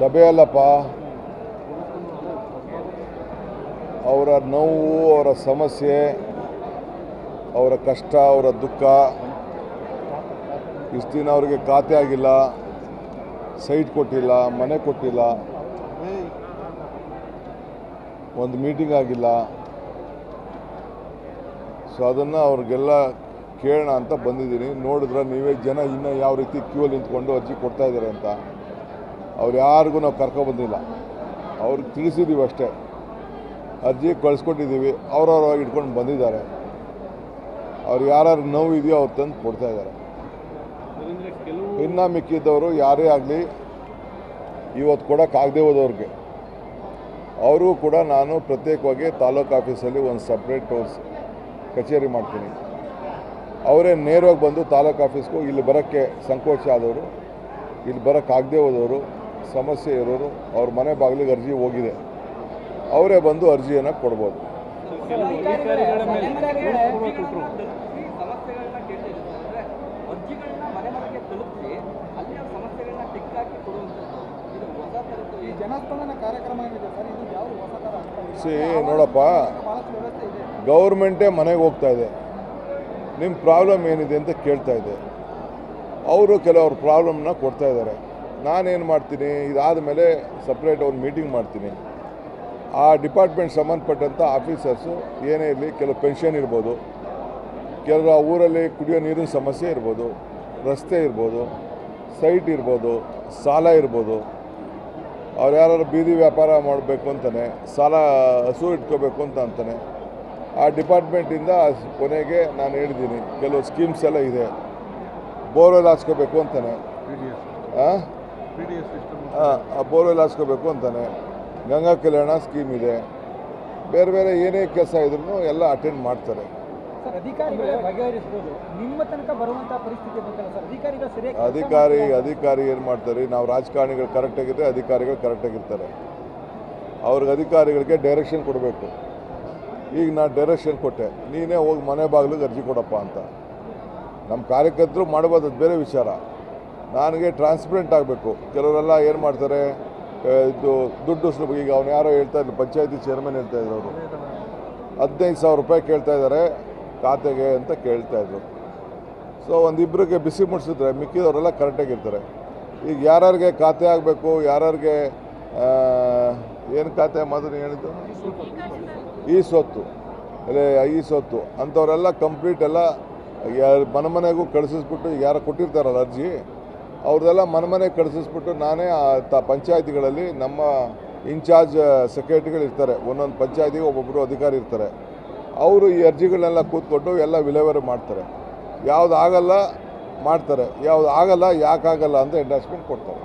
ಸಭೆ ಅಲ್ಲಪ್ಪ. ಅವರ ನೋವು, ಅವರ ಸಮಸ್ಯೆ, ಅವರ ಕಷ್ಟ, ಅವರ ದುಃಖ ಇಷ್ಟು ದಿನ ಅವ್ರಿಗೆ ಖಾತೆ ಆಗಿಲ್ಲ, ಸೈಟ್ ಕೊಟ್ಟಿಲ್ಲ, ಮನೆ ಕೊಟ್ಟಿಲ್ಲ, ಒಂದು ಮೀಟಿಂಗ್ ಆಗಿಲ್ಲ. ಸೊ ಅದನ್ನು ಅವ್ರಿಗೆಲ್ಲ ಕೇಳೋಣ ಅಂತ ಬಂದಿದ್ದೀನಿ. ನೋಡಿದ್ರೆ ನೀವೇ ಜನ ಇನ್ನೂ ಯಾವ ರೀತಿ ಕ್ಯೂಲ್ಲಿ ನಿಂತ್ಕೊಂಡು ಅರ್ಜಿ ಕೊಡ್ತಾ ಇದ್ದಾರೆ ಅಂತ. ಅವ್ರು ಯಾರಿಗೂ ನಾವು ಕರ್ಕೊಬಂದಿಲ್ಲ ಅವ್ರಿಗೆ ತಿಳಿಸಿದ್ದೀವಿ ಅಷ್ಟೇ. ಅರ್ಜಿ ಕಳಿಸ್ಕೊಟ್ಟಿದ್ದೀವಿ ಅವ್ರವ್ರವಾಗಿ ಇಟ್ಕೊಂಡು ಬಂದಿದ್ದಾರೆ. ಅವ್ರು ಯಾರ್ಯಾರು ನೋವು ಇದೆಯೋ ಅವ್ರು ತಂದು ಕೊಡ್ತಾ ಇದ್ದಾರೆ. ಅದರಿಂದ ಕೆಲವು ಇನ್ನು ಮಿಕ್ಕಿದ್ದವರು ಯಾರೇ ಆಗಲಿ ಇವತ್ತು ಕೊಡೋಕ್ಕಾಗದೇ ಹೋದವ್ರಿಗೆ. ಅವರು ಕೂಡ ನಾನು ಪ್ರತ್ಯೇಕವಾಗಿ ತಾಲೂಕು ಆಫೀಸಲ್ಲಿ ಒಂದು ಸಪ್ರೇಟ್ ಕಚೇರಿ ಮಾಡ್ತೀನಿ. ಅವರೇ ನೇರವಾಗಿ ಬಂದು ತಾಲೂಕು ಆಫೀಸ್ಗೂ ಇಲ್ಲಿ ಬರೋಕ್ಕೆ ಸಂಕೋಚ ಆದವರು, ಇಲ್ಲಿ ಬರೋಕ್ಕಾಗದೇ ಹೋದವರು ಸಮಸ್ಯೆ ಇರೋರು ಅವ್ರ ಮನೆ ಬಾಗಿಲಿಗೆ ಅರ್ಜಿ ಹೋಗಿದೆ. ಅವರೇ ಬಂದು ಅರ್ಜಿಯನ್ನು ಕೊಡ್ಬೋದು? ಸಿ ನೋಡಪ್ಪ. ಗೌರ್ಮೆಂಟೇ ಮನೆಗೆ ಹೋಗ್ತಾ ಇದೆ. ನಿಮ್ಮ ಪ್ರಾಬ್ಲಮ್ ಏನಿದೆ ಅಂತ ಕೇಳ್ತಾ ಇದೆ. ಅವರು ಕೆಲವ್ರ ಪ್ರಾಬ್ಲಮ್ನ ಕೊಡ್ತಾ ಇದ್ದಾರೆ. ನಾನೇನು ಮಾಡ್ತೀನಿ ಇದಾದ ಮೇಲೆ ಸಪ್ರೇಟ್ ಒಂದು ಮೀಟಿಂಗ್ ಮಾಡ್ತೀನಿ. ಆ ಡಿಪಾರ್ಟ್ಮೆಂಟ್ ಸಂಬಂಧಪಟ್ಟಂಥ ಆಫೀಸರ್ಸು ಏನೇ ಇರಲಿ ಕೆಲವು ಪೆನ್ಷನ್ ಇರ್ಬೋದು ಕೆಲವು ಆ ಊರಲ್ಲಿ ಕುಡಿಯೋ ನೀರಿನ ಸಮಸ್ಯೆ ಇರ್ಬೋದು ರಸ್ತೆ ಇರ್ಬೋದು ಸೈಟ್ ಇರ್ಬೋದು ಸಾಲ ಇರ್ಬೋದು. ಅವ್ರು ಯಾರು ಬೀದಿ ವ್ಯಾಪಾರ ಮಾಡಬೇಕು ಅಂತಾನೆ ಸಾಲ ಹಸು ಇಟ್ಕೋಬೇಕು ಅಂತ ಅಂತಾನೆ ಆ ಡಿಪಾರ್ಟ್ಮೆಂಟಿಂದ ಕೊನೆಗೆ ನಾನು ಹೇಳಿದ್ದೀನಿ ಕೆಲವು ಸ್ಕೀಮ್ಸ್ ಎಲ್ಲ ಇದೆ. ಬೋರ್ವೆಲ್ ಹಾಸ್ಕೋಬೇಕು ಅಂತಾನೆ. ಆ? ಆ, ಆ ಬೋರ್ವೆಲ್ ಹಾಸ್ಕೋಬೇಕು ಅಂತಾನೆ. ಗಂಗಾ ಕಲ್ಯಾಣ ಸ್ಕೀಮ್ ಇದೆ. ಬೇರೆ ಬೇರೆ ಏನೇ ಕೆಲಸ ಇದ್ರೂ ಎಲ್ಲ ಅಟೆಂಡ್ ಮಾಡ್ತಾರೆ. ಸರ್ ಅಧಿಕಾರಿಗಳೇ ಬಗೆಹರಿಸಬಹುದು ನಿಮ್ಮ ತನಕ ಬರುವಂತಹ ಪರಿಸ್ಥಿತಿ ಬಂತಲ್ಲ ಸರ್ ಅಧಿಕಾರಿಗಳು ಸರಿಯಾಗಿ ಅಧಿಕಾರಿ ಅಧಿಕಾರಿ ಏನು ಮಾಡ್ತಾರೆ? ನಾವು ರಾಜಕಾರಣಿಗಳು ಕರೆಕ್ಟಾಗಿದ್ದರೆ ಅಧಿಕಾರಿಗಳು ಕರೆಕ್ಟಾಗಿರ್ತಾರೆ ಅವ್ರಿಗೆ ಅಧಿಕಾರಿಗಳಿಗೆ ಡೈರೆಕ್ಷನ್ ಕೊಡಬೇಕು. ಈಗ ನಾನು ಡೈರೆಕ್ಷನ್ ಕೊಟ್ಟೆ. ನೀನೇ ಹೋಗಿ ಮನೆ ಬಾಗಿಲಿಗೆ ಅರ್ಜಿ ಕೊಡಪ್ಪ ಅಂತ. ನಮ್ಮ ಕಾರ್ಯಕರ್ತರು ಮಾಡ್ಬೋದು ಅದು ಬೇರೆ ವಿಚಾರ. ನನಗೆ ಟ್ರಾನ್ಸ್ಪರೆಂಟ್ ಆಗಬೇಕು. ಕೆಲವರೆಲ್ಲ ಏನು ಮಾಡ್ತಾರೆ ಇದು ದುಡ್ಡು ಸ್ವಲ್ಪ ಈಗ ಅವ್ನು ಯಾರೋ ಹೇಳ್ತಾ ಇದ್ರು, ಪಂಚಾಯತಿ ಚೇರ್ಮನ್ ಹೇಳ್ತಾ ಇದ್ರು ಅವರು. ಹದಿನೈದು ಸಾವಿರ ರೂಪಾಯಿ ಕೇಳ್ತಾ ಇದ್ದಾರೆ ಖಾತೆಗೆ ಅಂತ ಕೇಳ್ತಾ ಇದ್ರು. ಸೊ ಒಂದಿಬ್ಬರಿಗೆ ಬಿಸಿ ಮುಡಿಸಿದ್ರೆ ಮಿಕ್ಕಿದವರೆಲ್ಲ ಕರೆಕ್ಟಾಗಿರ್ತಾರೆ ಈಗ ಯಾರ್ಯಾರಿಗೆ ಖಾತೆ ಆಗಬೇಕು, ಯಾರ್ಯಾರಿಗೆ ಏನು ಖಾತೆ ಮಾದರಿ ಹೇಳಿದ್ದು? ಈ ಸೊತ್ತು. ಅಲ್ಲೇ, ಈ ಸೊತ್ತು. ಅಂಥವರೆಲ್ಲ ಕಂಪ್ಲೀಟ್ ಎಲ್ಲ, ಯಾರು ಮನೆ ಮನೆಗೂ ಕಳಿಸಿಸ್ಬಿಟ್ಟು ಯಾರು ಕೊಟ್ಟಿರ್ತಾರಲ್ಲ ಅರ್ಜಿ ಅವ್ರದ್ದೆಲ್ಲ ಮನೆ ಕಳಿಸಿಸ್ಬಿಟ್ಟು ನಾನೇ ತ ಪಂಚಾಯತಿಗಳಲ್ಲಿ ನಮ್ಮ ಇನ್ಚಾರ್ಜ್ ಸೆಕ್ರೆಟರಿಗಳು ಇರ್ತಾರೆ. ಒಂದೊಂದು ಪಂಚಾಯತಿಗೆ ಒಬ್ಬೊಬ್ಬರು ಅಧಿಕಾರಿ ಇರ್ತಾರೆ. ಅವರು ಈ ಅರ್ಜಿಗಳನ್ನೆಲ್ಲ ಕೂತ್ಕೊಂಡು ಎಲ್ಲ ವಿಲೇವಾರಿ ಮಾಡ್ತಾರೆ. ಯಾವುದು ಆಗಲ್ಲ ಮಾಡ್ತಾರೆ. ಯಾವ್ದು ಆಗಲ್ಲ ಯಾಕಾಗಲ್ಲ ಅಂತ ಎಂಡಾಸ್ಮೆಂಟ್ ಕೊಡ್ತಾರೆ.